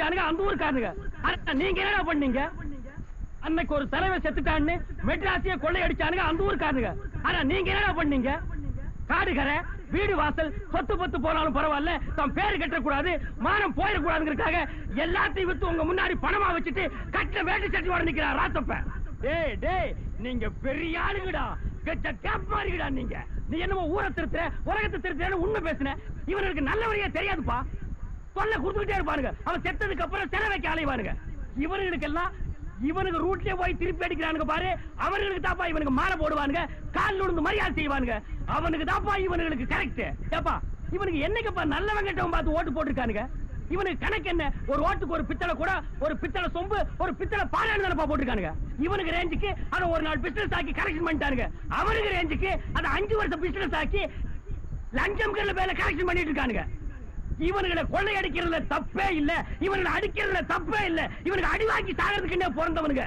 கொள்ளையடிச்சானுங்க அந்த ஊருக்காரனுங்க. நீங்க என்ன பண்ணீங்க? அன்னைக்கு ஒரு தலைவர் செத்துட்டான்னு மெட்ராசிய கொள்ளையடிச்சானுங்க அந்த ஊருக்காரனுங்க. ஆனா நீங்க என்ன பண்ணீங்க? காடுகரை வீடு வாசல் சொத்து பத்து போனாலும் பரவாயில்ல தம் பேரு கட்டக்கூடாது மானம் போயிடக்கூடாதுங்கிறதுக்காக எல்லாத்தையும் வித்து உங்க முன்னாடி பணமா வச்சுட்டு கட்ட வேட்டு சட்டி வர நிக்கிறார் ராத்தப்ப டேய் டேய் நீங்க பெரிய ஆளுங்கடா. கெட்ட கேப் மாறிங்கடா நீங்க. நீ என்னமோ ஊரை திருத்துற உலகத்தை திருத்துறேன்னு உண்மை பேசுன. இவனுக்கு நல்ல வழியா தெரியாதுப்பா. தொல்லை கொடுத்துக்கிட்டே இருப்பானுங்க. அவன் செத்ததுக்கு அப்புறம் சிற வைக்க அலைவானுங்க இவனுங்களுக்கெல்லாம் இவனுக்கு ரூட்லயே போய் திருப்பி அடிக்கிறானுங்க பாரு. அவர்களுக்கு தாப்பா இவனுக்கு மாலை போடுவானுங்க. கால் விழுந்து மரியாதை செய்வானுங்க. அவனுக்கு தாப்பா இவனுங்களுக்கு கரெக்ட் ஏப்பா இவனுக்கு என்னைக்குப்பா நல்லவன் கெட்டவன் பார்த்து ஓட்டு போட்டிருக்கானுங்க? இவனுக்கு கணக்கு என்ன? ஒரு ஓட்டுக்கு ஒரு பித்தளை கூட ஒரு பித்தளை சொம்பு ஒரு பித்தளை பாலாடு தானப்பா போட்டிருக்கானுங்க? இவனுக்கு ரேஞ்சுக்கு அதை ஒரு நாள் பிசினஸ் ஆக்கி கரெக்ஷன் பண்ணிட்டானுங்க. அவனுக்கு ரேஞ்சுக்கு அதை அஞ்சு வருஷம் பிசினஸ் ஆக்கி லஞ்சம் பேர்ல கரெக்ஷன் பண்ணிட்டு இருக்கானுங்க. இவனுகளை கொள்ளையடிக்கிறதுல தப்பே இல்ல. இவனுங்களை அடிக்கிறதுல தப்பே இல்ல. இவனுக்கு அடி வாங்கி சாகிறதுக்குன்னே பிறந்தவனுங்க.